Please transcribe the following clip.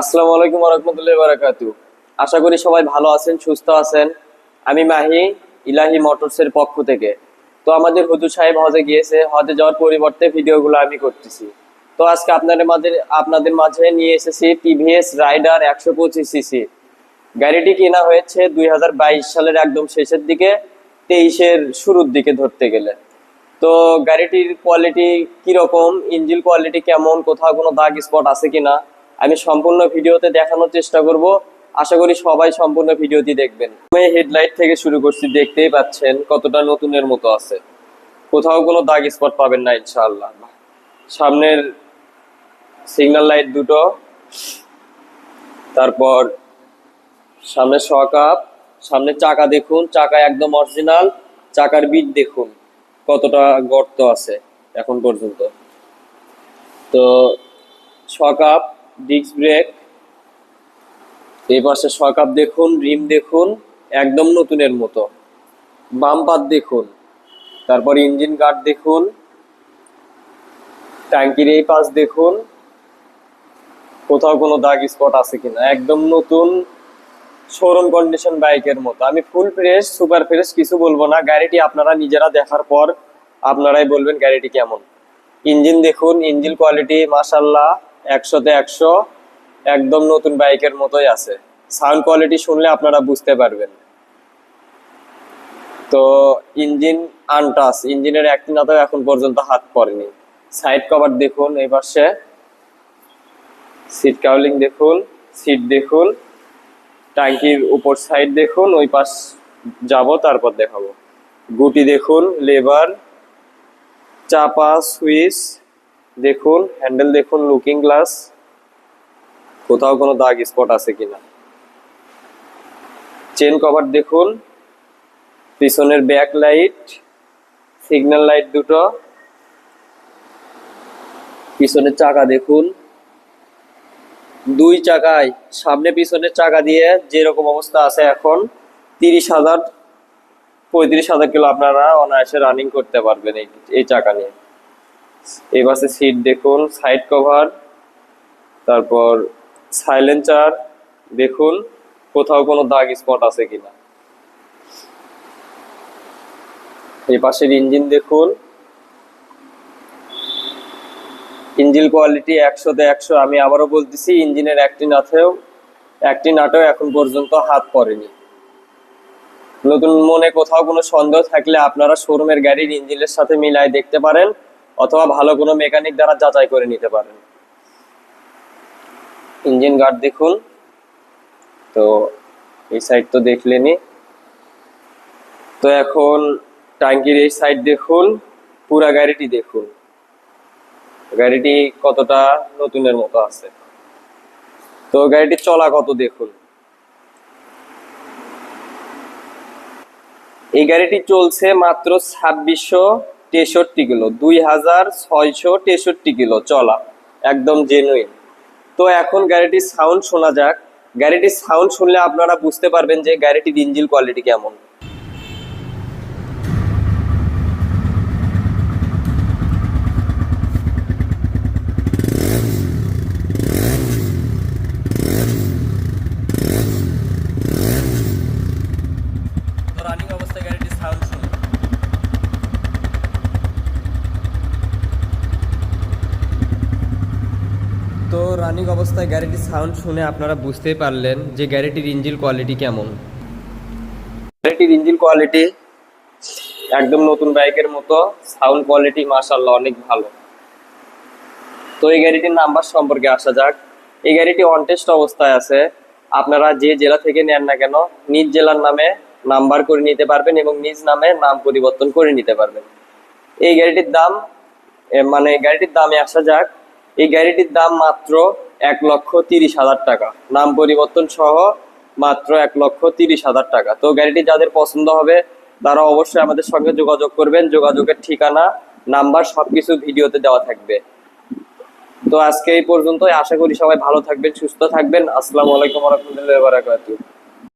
আসসালামু আলাইকুম রহমতুল্লাহ বারাকাতু আশা করি সবাই ভালো আছেন, সুস্থ আছেন। আমি মাহি, ইলাহি মোটরসের পক্ষ থেকে। তো আমাদের হুজুর সাহেব হজে গিয়েছে, হজে যাওয়ার পরিবর্তে ভিডিওগুলো আমি করতেছি। তো আজকে আপনাদের মাঝে আপনাদের মাঝে নিয়ে এসেছি টিভিএস রাইডার একশো পঁচিশ সিসি গাড়িটি কেনা হয়েছে দুই হাজার বাইশ সালের একদম শেষের দিকে, তেইশের শুরুর দিকে ধরতে গেলে। তো গাড়িটির কোয়ালিটি কীরকম ইঞ্জিন কোয়ালিটি কেমন, কোথাও কোনো দাগ স্পট আছে কিনা আমি সম্পূর্ণ ভিডিওতে দেখানোর চেষ্টা করব। আশা করি সবাই সম্পূর্ণ ভিডিওটি দেখবেন। আমি হেডলাইট থেকে শুরু করছি, দেখতেই পাচ্ছেন কতটা নতুনের মতো আছে। কোথাও কোনো দাগ স্পট পাবেন না, ইনশাআল্লাহ। সামনের সিগন্যাল লাইট দুটো। তারপর সামনে শকাপ সামনে চাকা দেখুন, চাকা একদম অরিজিনাল চাকার বিট দেখুন, কতটা গর্ত আছে এখন পর্যন্ত। তো শকাপ ডিস্ক ব্রেক এই পাশে শকাপ দেখুন, রিম দেখুন, একদম নতুনের মতো। বাম্পার দেখুন, তারপর ইঞ্জিন গার্ড দেখুন। ট্যাঙ্কির এই পাশ দেখুন। কোথাও কোনো দাগ স্পট আছে কিনা। একদম নতুন শোরুম কন্ডিশন বাইকের মতো। আমি ফুল ফ্রেশ সুপার ফ্রেশ কিছু বলব না। গাড়িটি আপনারা নিজেরা দেখার পর আপনারাই বলবেন গাড়িটি কেমন। ইঞ্জিন দেখুন ইঞ্জিন কোয়ালিটি মাসাল্লাহ একশোতে একশো, একদম নতুন বাইকের মতোই আছে। সাউন্ড কোয়ালিটি শুনলে আপনারা বুঝতে পারবেন। তো ইঞ্জিন আনটাস ইঞ্জিনের একটিনাতেও এখন পর্যন্ত হাত পড়েনি। সাইড কভার দেখুন এই পাশে। সিট কাউলিং দেখুন সিট দেখুন। ট্যাঙ্কির উপর সাইড দেখুন, ওই পাশ যাব, তারপর দেখাবো। গুটি দেখুন লেবার চাপা সুইচ দেখুন হ্যান্ডেল দেখুন লুকিং গ্লাস কোথাও কোনো দাগ স্পট আছে কিনা। চেন কভার দেখুন। পিছনের ব্যাক লাইট সিগন্যাল লাইট দুটো। পিছনের চাকা দেখুন। দুই চাকায়, সামনে পিছনের চাকা দিয়ে যেরকম অবস্থা আছে এখন, তিরিশ হাজার, পঁয়ত্রিশ হাজার কিলো আপনারা অনায়াসে রানিং করতে পারবেন এই এই চাকা নিয়ে। এই বাসে সিট দেখুন সাইড কভার তারপর সাইলেন্সার দেখুন, কোথাও কোনো দাগ স্পট আছে কিনা। এই পাশের ইঞ্জিন দেখুন। ইঞ্জিন কোয়ালিটি একশোতে একশো, আমি আবারও বলতেছি ইঞ্জিনের একটি নাথেও, একটি নাটেও এখন পর্যন্ত হাত পড়েনি। নতুন মনে কোথাও কোনো সন্দেহ থাকলে আপনারা শোরুমের গাড়ির ইঞ্জিনের সাথে মিলাই দেখতে পারেন। অথবা ভালো কোনো মেকানিক দ্বারা যাচাই করে নিতে পারেন। ইঞ্জিন গার্ড দেখুন। তো এই সাইড তো দেখলেনি তো এখন ট্যাঙ্কির এই সাইড দেখুন, পুরা গাড়িটি দেখুন। গাড়িটি কতটা নতুনের মতো আছে। তো গাড়িটি চলা কত দেখুন। এই গাড়িটি চলছে মাত্র ছাব্বিশশো তেষট্টি কিলো, দুই হাজার ছয়শো তেষট্টি কিলো চলা, একদম জেনুইন তো এখন গাড়িটির সাউন্ড শোনা যাক। গাড়িটির সাউন্ড শুনলে আপনারা বুঝতে পারবেন যে গাড়িটির ইঞ্জিল কোয়ালিটি কেমন তো রানিং অবস্থায় গাড়িটির সাউন্ড শুনুন তো রানিং অবস্থায় গাড়িটির সাউন্ড শুনে আপনারা বুঝতেই পারলেন যে গাড়িটির ইঞ্জিন কোয়ালিটি কেমন। গাড়িটির ইঞ্জিন কোয়ালিটি একদম নতুন বাইকের মতো সাউন্ড কোয়ালিটি মাশাল্লাহ অনেক ভালো। তো এই গাড়িটির নাম্বার সম্পর্কে আসা যাক। এই গাড়িটি অন টেস্ট অবস্থায় আছে। আপনারা যে জেলা থেকে নেন না কেন, নিজ জেলার নামে নাম্বার করে নিতে পারবেন এবং নিজ নামে নাম পরিবর্তন করে নিতে পারবেন। এই গাড়িটির দাম মানে গাড়িটির দামে আসা যাক। এই গাড়িটির দাম মাত্র এক লক্ষ তিরিশ হাজার টাকা। নাম পরিবর্তন সহ মাত্র এক লক্ষ তিরিশ হাজার টাকা। তো গাড়িটি যাদের পছন্দ হবে, তারা অবশ্যই আমাদের সঙ্গে যোগাযোগ করবেন। যোগাযোগের ঠিকানা, নাম্বার সবকিছু ভিডিওতে দেওয়া থাকবে। তো আজকে এই পর্যন্তই। আশা করি সবাই ভালো থাকবেন, সুস্থ থাকবেন। আসসালামু আলাইকুম রহমতুল্লাহ বারাকাতুহ।